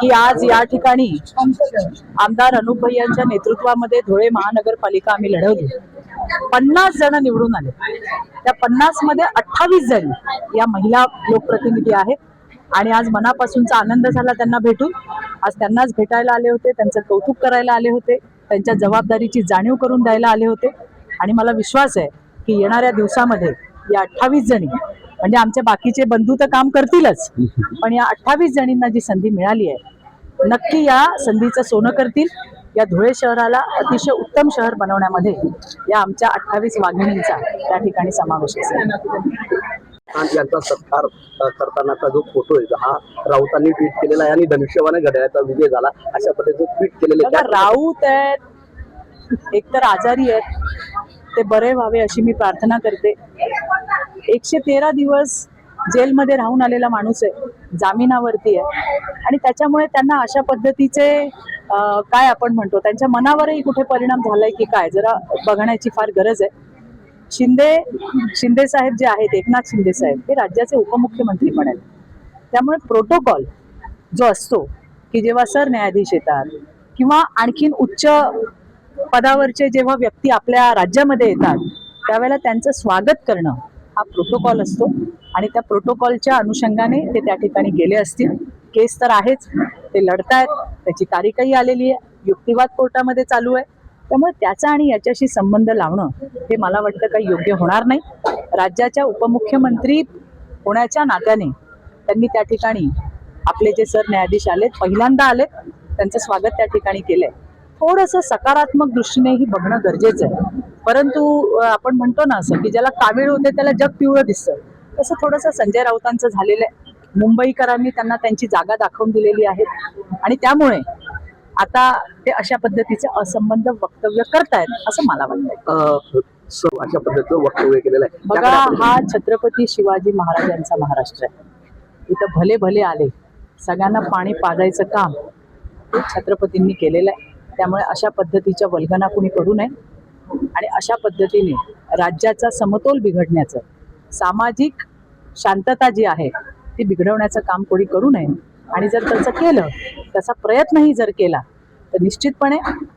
की आज या ठिकाणी आमदार अनुप यांच्या नेतृत्वामध्ये धुळे महानगरपालिका आम्ही लढवली. पन्नास जण निवडून आले. त्या पन्नासमध्ये अठ्ठावीस जणी या महिला लोकप्रतिनिधी आहेत. आणि आज मनापासूनचा आनंद झाला त्यांना भेटून. आज त्यांनाच भेटायला आले होते त्यांचं कौतुक करायला आले होते त्यांच्या जबाबदारीची जाणीव करून द्यायला आले होते. आणि मला विश्वास आहे की येणाऱ्या दिवसामध्ये या अठ्ठावीस जणी म्हणजे आमचे बाकीचे बंधू तर काम करतीलच. पण या अठ्ठावीस जणींना जी संधी मिळाली आहे नक्की या संधीचं सोनं करतील. या धुळे शहराला अतिशय उत्तम शहर बनवण्यामध्ये या आमच्या अठ्ठावीस वाघिणींचा त्या ठिकाणी समावेश असेल. यांचा सत्कार करतानाचा जो फोटो आहे हा राऊतांनी ट्विट केलेला आहे आणि धनुष्यबाने घड्याळाचा विजय झाला अशा पद्धतीचं ट्विट केलेले राऊत आहेत एकतर आजारी आहेत ते बरे व्हावे अशी मी प्रार्थना करते. एकशे तेरा दिवस जेलमध्ये राहून आलेला माणूस आहे. जामिनावरती आहे. आणि त्याच्यामुळे त्यांना अशा पद्धतीचे काय आपण म्हणतो त्यांच्या मनावरही कुठे परिणाम झालाय की काय जरा बघण्याची फार गरज आहे. शिंदे शिंदे साहेब जे आहेत एकनाथ शिंदे साहेब हे राज्याचे उपमुख्यमंत्री पण आहेत. त्यामुळे प्रोटोकॉल जो असतो की जेव्हा सरन्यायाधीश येतात किंवा आणखीन उच्च पदावरचे जेव्हा व्यक्ती आपल्या राज्यामध्ये येतात त्यावेळेला त्यांचं स्वागत करणं हा प्रोटोकॉल असतो. आणि त्या प्रोटोकॉलच्या अनुषंगाने ते त्या ठिकाणी गेले असतील. केस तर आहेच. ते लढतायत. त्याची तारीखही आलेली आहे. युक्तिवाद कोर्टामध्ये चालू आहे. त्यामुळे त्याचा आणि याच्याशी संबंध लावणं हे मला वाटतं काही योग्य होणार नाही. राज्याच्या उपमुख्यमंत्री होण्याच्या नात्याने त्यांनी त्या ठिकाणी आपले जे सरन्यायाधीश आलेत पहिल्यांदा आलेत त्यांचं स्वागत त्या ठिकाणी केलंय. थोडंसं सकारात्मक दृष्टीनेही बघणं गरजेचं आहे. परंतु आपण म्हणतो ना असं की ज्याला कावीळ होते त्याला जग पिवळं दिसतं. तसं थोडंसं संजय राऊतांचं झालेलं आहे. मुंबईकरांनी त्यांना त्यांची जागा दाखवून दिलेली आहे. आणि त्यामुळे आता ते अशा पद्धतीचे असंबंध वक्तव्य करतायत असं मला वाटतंय. सर अशा पद्धतीचं वक्तव्य केलेलं आहे. बघा हा छत्रपती शिवाजी महाराजांचा महाराष्ट्र आहे. इथं भले भले आले सगळ्यांना पाणी पाजायचं काम हे छत्रपतींनी केलेलं आहे. त्यामुळे अशा पद्धतीच्या वल्गना कुणी करू नये. आणि अशा पद्धतीने राज्याचा समतोल बिघडण्याचं सामाजिक शांतता जी आहे ती बिघडवण्याचं काम कोणी करू नये. आणि जर तसं केलं तसा प्रयत्नही जर केला तर निश्चितपणे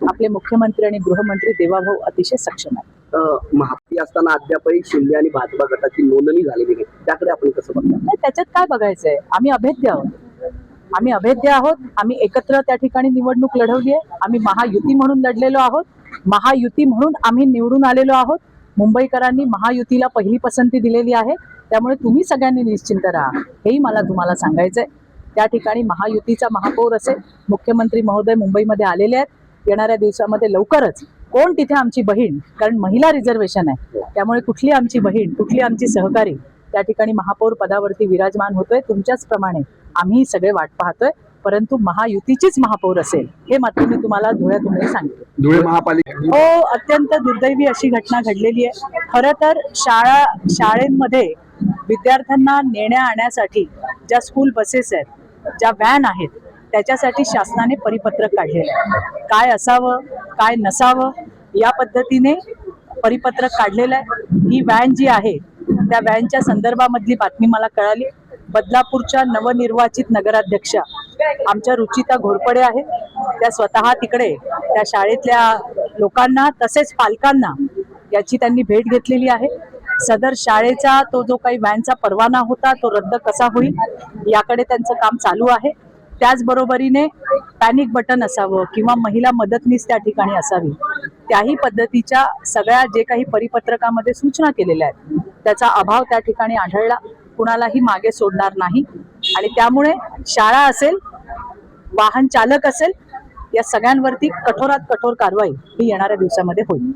आपले मुख्यमंत्री आणि गृहमंत्री देवाभाऊ अतिशय सक्षम आहेत. महायुती असताना अद्यापही शिंदे आणि भाजपा गटाची नोंदणी झालेली नाही. त्याकडे आपण कसं बघता नाही त्याच्यात काय बघायचंय? आम्ही अभेद्य आहोत. आम्ही अभेद्य आहोत. आम्ही एकत्र त्या ठिकाणी निवडणूक लढवली आहे. आम्ही महायुती म्हणून लढलेलो आहोत. महायुती म्हणून आम्ही निवडून आलेलो आहोत. मुंबईकरांनी महायुतीला पहिली पसंती दिलेली आहे. त्यामुळे तुम्ही सगळ्यांनी निश्चिंत राहा. हेही मला तुम्हाला सांगायचंय. त्या ठिकाणी महायुतीचा महापौर असेल मुख्यमंत्री महोदय मुंबईमध्ये आलेले आहेत. येणाऱ्या दिवसामध्ये लवकरच कोण तिथे आमची बहीण कारण महिला रिझर्वेशन आहे. त्यामुळे कुठली आमची बहीण कुठली आमची सहकारी त्या ठिकाणी महापौर पदावरती विराजमान होतोय. तुमच्याच प्रमाणे आम्ही सगळे वाट पाहतोय. परंतु महायुतीचीच महापौर असेल हे मात्र मी तुम्हाला धुळ्यातूनही सांगते. धुळे महापालिका. हो अत्यंत दुर्दैवी अशी घटना घडलेली आहे. खरं तर शाळा शाळेमध्ये विद्यार्थ्यांना नेण्या आणण्यासाठी ज्या स्कूल बसेस आहेत ज्या व्हॅन आहेत त्याच्यासाठी शासनाने परिपत्रक काढलेलं आहे. काय असावं काय नसावं या पद्धतीने परिपत्रक काढलेलं आहे. ही व्हॅन जी आहे त्या व्हॅनच्या संदर्भामधली बातमी मला कळाली. बदलापूरच्या नवनिर्वाचित नगराध्यक्षा आमच्या रुचिता घोरपडे आहेत. त्या स्वतः तिकडे त्या शाळेतल्या लोकांना तसेच पालकांना याची त्यांनी भेट घेतलेली आहे. सदर शाळेचा तो जो काही व्हॅनचा परवाना होता तो रद्द कसा होईल याकडे त्यांचं काम चालू आहे. त्याचबरोबरीने पॅनिक बटन असावं किंवा महिला मदतनीस त्या ठिकाणी असावी त्याही पद्धतीच्या सगळ्या जे काही परिपत्रकामध्ये सूचना केलेल्या आहेत. त्याचा अभाव त्या ठिकाणी आढळला कुणालाही मागे सोडणार नाही. आणि त्यामुळे शाळा असेल वाहन चालक असेल या सगळ्यांवरती कठोरात कठोर कारवाई ही येणाऱ्या दिवसामध्ये होईल.